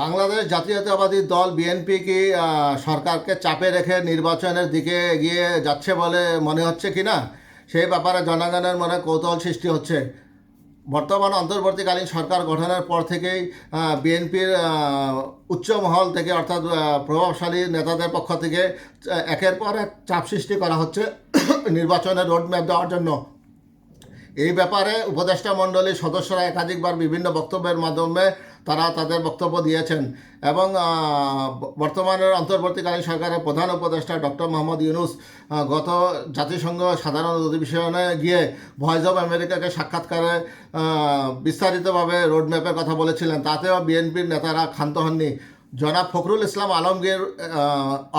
বাংলাদেশ জাতীয়তাবাদী দল বিএনপি কি সরকারকে চাপে রেখে নির্বাচনের দিকে এগিয়ে যাচ্ছে বলে মনে হচ্ছে কি না? সেই ব্যাপারে জনগণের মনে কৌতূহল সৃষ্টি হচ্ছে। বর্তমান অন্তর্বর্তীকালীন সরকার গঠনের পর থেকেই বিএনপির উচ্চ মহল থেকে অর্থাৎ প্রভাবশালী নেতাদের পক্ষ থেকে একের পর এক চাপ সৃষ্টি করা হচ্ছে নির্বাচনের রোডম্যাপ দেওয়ার জন্য। এই ব্যাপারে উপদেষ্টা মণ্ডলীর সদস্যরা একাধিকবার বিভিন্ন বক্তব্যের মাধ্যমে তারা তাদের বক্তব্য দিয়েছেন। এবং বর্তমানের অন্তর্বর্তীকালীন সরকারের প্রধান উপদেষ্টা ডক্টর মোহাম্মদ ইউনুস গত জাতিসংঘ সাধারণ অধিবেশনে গিয়ে ভয়েস অব আমেরিকাকে সাক্ষাৎকারে বিস্তারিতভাবে রোডম্যাপের কথা বলেছিলেন। তাতেও বিএনপির নেতারা ক্ষান্ত হননি। জনাব ফখরুল ইসলাম আলমগীর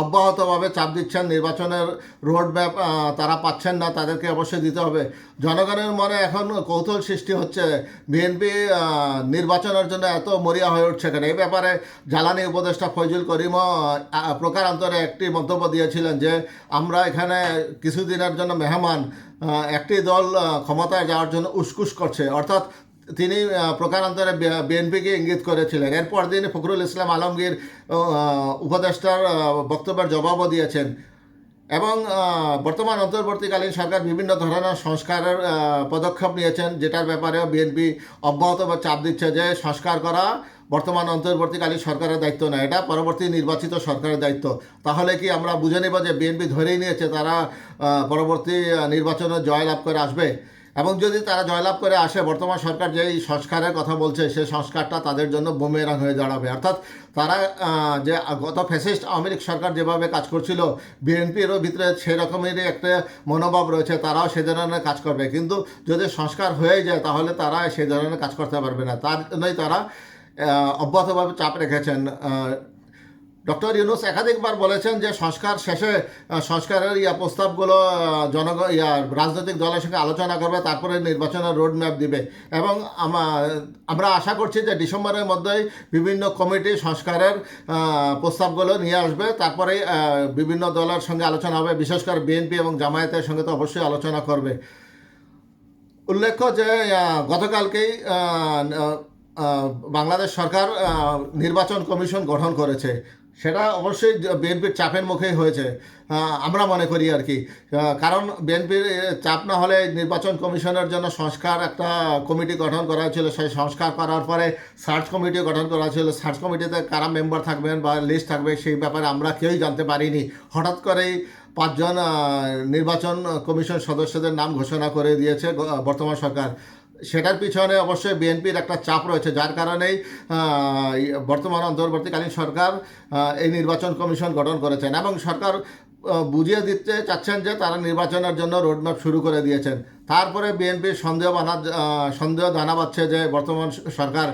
অব্যাহতভাবে চাপ দিচ্ছেন নির্বাচনের রোডম্যাপ তারা পাচ্ছেন না তাদেরকে অবশ্যই দিতে হবে। জনগণের মনে এখন কৌতূহল সৃষ্টি হচ্ছে বিএনপি নির্বাচনের জন্য এত মরিয়া হয়ে উঠছে কেন? এই ব্যাপারে জ্বালানি উপদেষ্টা ফৈজুল করিমও আহ, প্রকারান্তরে একটি মন্তব্য দিয়েছিলেন যে আমরা এখানে কিছুদিনের জন্য মেহমান একটি দল ক্ষমতায় যাওয়ার জন্য উসকুস করছে। অর্থাৎ তিনি প্রকারান্তরে বিএনপিকে ইঙ্গিত করেছিলেন। এরপর দিন ফখরুল ইসলাম আলমগীর উপদেষ্টার বক্তব্যের জবাবও দিয়েছেন। এবং বর্তমান অন্তর্বর্তীকালীন সরকার বিভিন্ন ধরনের সংস্কারের পদক্ষেপ নিয়েছেন, যেটার ব্যাপারে বিএনপি অব্যাহতভাবে চাপ দিচ্ছে যে সংস্কার করা বর্তমান অন্তর্বর্তীকালীন সরকারের দায়িত্ব না, এটা পরবর্তী নির্বাচিত সরকারের দায়িত্ব। তাহলে কি আমরা বুঝে নেব যে বিএনপি ধরেই নিয়েছে তারা পরবর্তী নির্বাচনে জয়লাভ করে আসবে? এবং যদি তারা জয়লাভ করে আসে, বর্তমান সরকার যেই সংস্কারের কথা বলছে, সেই সংস্কারটা তাদের জন্য বোমেরাং হয়ে দাঁড়াবে। অর্থাৎ তারা যে গত ফ্যাসিস্ট আওয়ামী লীগ সরকার যেভাবে কাজ করছিল, বিএনপিরও ভিতরে সেরকমেরই একটা মনোভাব রয়েছে, তারাও সে ধরনের কাজ করবে। কিন্তু যদি সংস্কার হয়ে যায়, তাহলে তারা সেই ধরনের কাজ করতে পারবে না। তার জন্যই তারা অব্যাহতভাবে চাপ রেখেছেন ডক্টর ইউনুস একাধিকবার বলেছেন যে সংস্কার শেষে সংস্কারের ইয়া প্রস্তাবগুলো জনগণ ইয়া রাজনৈতিক দলের সঙ্গে আলোচনা করবে তারপরে নির্বাচনের রোড ম্যাপ দিবে। এবং আমরা আশা করছি যে ডিসেম্বরের মধ্যেই বিভিন্ন কমিটি সংস্কারের প্রস্তাবগুলো নিয়ে আসবে। তারপরেই আহ, বিভিন্ন দলের সঙ্গে আলোচনা হবে। বিশেষ করে বিএনপি এবং জামায়াতের সঙ্গে তো অবশ্যই আলোচনা করবে। উল্লেখ্য যে গতকালকেই বাংলাদেশ সরকার নির্বাচন কমিশন গঠন করেছে। সেটা অবশ্যই বিএনপির চাপের মুখেই হয়েছে। আমরা মনে করি আর কি। কারণ বিএনপির চাপ না হলে নির্বাচন কমিশনের জন্য সংস্কার একটা কমিটি গঠন করা হয়েছিল। সেই সংস্কার করার পরে সার্চ কমিটি গঠন করা হয়েছিল। সার্চ কমিটিতে কারা মেম্বার থাকবেন বা লিস্ট থাকবে, সেই ব্যাপারে আমরা কেউই জানতে পারিনি। হঠাৎ করেই পাঁচজন নির্বাচন কমিশন সদস্যদের নাম ঘোষণা করে দিয়েছে বর্তমান সরকার। সেটার পিছনে অবশ্যই বিএনপির একটা চাপ রয়েছে, যার কারণেই বর্তমান অন্তর্বর্তীকালীন সরকার এই নির্বাচন কমিশন গঠন করেছেন এবং সরকার বুঝিয়ে দিতে চাচ্ছেন যে তারা নির্বাচনের জন্য রোডম্যাপ শুরু করে দিয়েছেন। তারপরে বিএনপির সন্দেহ বানা সন্দেহ দানা পাচ্ছে যে বর্তমান সরকার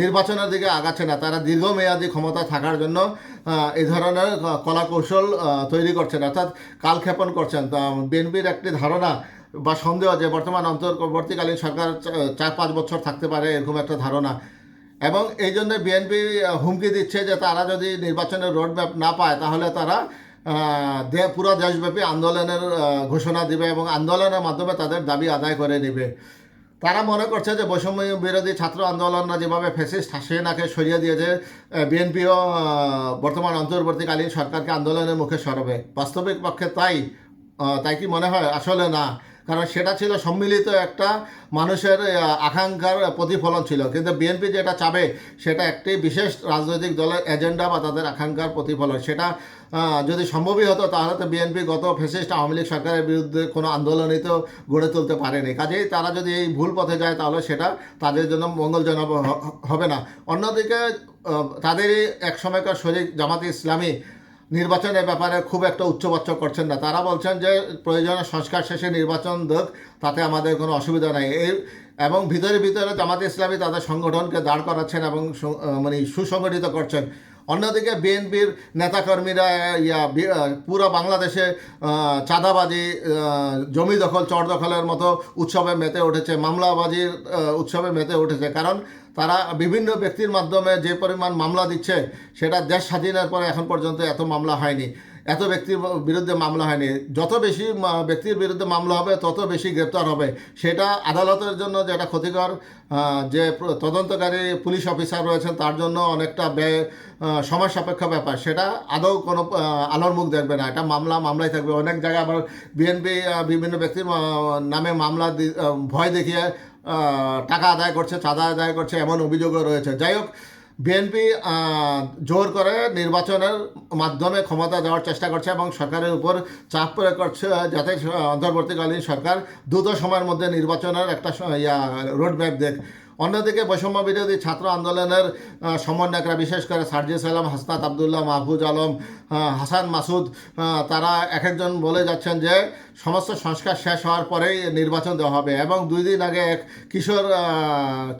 নির্বাচনের দিকে আগাচ্ছে না। তারা দীর্ঘমেয়াদী ক্ষমতা থাকার জন্য এই ধরনের কলা কৌশল তৈরি করছেন, অর্থাৎ কালক্ষেপণ করছেন। বিএনপির একটি ধারণা বা সন্দেহ যে বর্তমান অন্তর্বর্তীকালীন সরকার চার পাঁচ বছর থাকতে পারে, এরকম একটা ধারণা। এবং এই জন্য বিএনপি হুমকি দিচ্ছে যে তারা যদি নির্বাচনের রোডম্যাপ না পায়, তাহলে তারা পুরো দেশব্যাপী আন্দোলনের ঘোষণা দিবে এবং আন্দোলনের মাধ্যমে তাদের দাবি আদায় করে নেবে। তারা মনে করছে যে বৈষম্য বিরোধী ছাত্র আন্দোলনরা যেভাবে ফেসিস্ট হাসিনাকে সরিয়ে দিয়েছে বিএনপিও বর্তমান অন্তর্বর্তীকালীন সরকারকে আন্দোলনের মুখে সরবে। বাস্তবিক পক্ষে তাই তাই কি মনে হয়? আসলে না। কারণ সেটা ছিল সম্মিলিত একটা মানুষের আকাঙ্ক্ষার প্রতিফলন ছিল। কিন্তু বিএনপি যেটা চাবে, সেটা একটি বিশেষ রাজনৈতিক দলের এজেন্ডা বা তাদের আকাঙ্ক্ষার প্রতিফলন। সেটা যদি সম্ভবই হতো, তাহলে তো বিএনপি গত ফেসিস্ট আওয়ামী লীগ সরকারের বিরুদ্ধে কোনো আন্দোলনই তো গড়ে তুলতে পারেনি। কাজেই তারা যদি এই ভুল পথে যায়, তাহলে সেটা তাদের জন্য মঙ্গলজনক হবে না। অন্যদিকে তাদেরই এক সময়কার শরিক জামাতে ইসলামী নির্বাচনের ব্যাপারে খুব একটা উচ্চবাচ্য করছেন না। তারা বলছেন যে, প্রয়োজনে সংস্কার শেষে নির্বাচন দেখ, তাতে আমাদের কোনো অসুবিধা নাই। এই এবং ভিতরে ভিতরে জামাতে ইসলামী তাদের সংগঠনকে দাঁড় করাচ্ছেন এবং মানে সুসংগঠিত করছেন। অন্যদিকে বিএনপির নেতাকর্মীরা, ইয়া পুরো বাংলাদেশে চাঁদাবাজি জমি দখল, চর দখলের মতো উৎসবে মেতে উঠেছে, মামলাবাজির উৎসবে মেতে উঠেছে। কারণ তারা বিভিন্ন ব্যক্তির মাধ্যমে যে পরিমাণ মামলা দিচ্ছে, সেটা দেশ স্বাধীনের পরে এখন পর্যন্ত এত মামলা হয়নি। এত ব্যক্তির বিরুদ্ধে মামলা হয়নি। যত বেশি ব্যক্তির বিরুদ্ধে মামলা হবে, তত বেশি গ্রেপ্তার হবে। সেটা আদালতের জন্য যেটা ক্ষতিকর যে তদন্তকারী পুলিশ অফিসার রয়েছেন, তার জন্য অনেকটা ব্যয় সময় সাপেক্ষ ব্যাপার। সেটা আদৌ কোনো আলোর মুখ দেখবে না। এটা মামলা, মামলাই থাকবে। অনেক জায়গায় আবার বিএনপি বিভিন্ন ব্যক্তির নামে মামলা ভয় দেখিয়ে টাকা আদায় করছে, চাঁদা আদায় করছে, এমন অভিযোগও রয়েছে। যাই হোক বিএনপি জোর করে নির্বাচনের মাধ্যমে ক্ষমতা দেওয়ার চেষ্টা করছে এবং সরকারের উপর চাপ প্রয়োগ করছে, যাতে অন্তর্বর্তীকালীন সরকার দ্রুত সময়ের মধ্যে নির্বাচনের একটা ইয়া রোডম্যাপ দেখ অন্যদিকে বৈষম্য বিরোধী ছাত্র আন্দোলনের সমন্বয়করা বিশেষ করে সার্জিস আলম হাসনাত আবদুল্লাহ, মাহফুজ আলম হাসান মাসুদ তারা এক একজন বলে যাচ্ছেন যে সমস্ত সংস্কার শেষ হওয়ার পরেই নির্বাচন দেওয়া হবে। এবং দুই দিন আগে এক কিশোর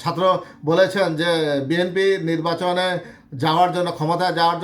ছাত্র বলেছেন যে বিএনপি নির্বাচনে যাওয়ার জন্য ক্ষমতা যাওয়ার জন্য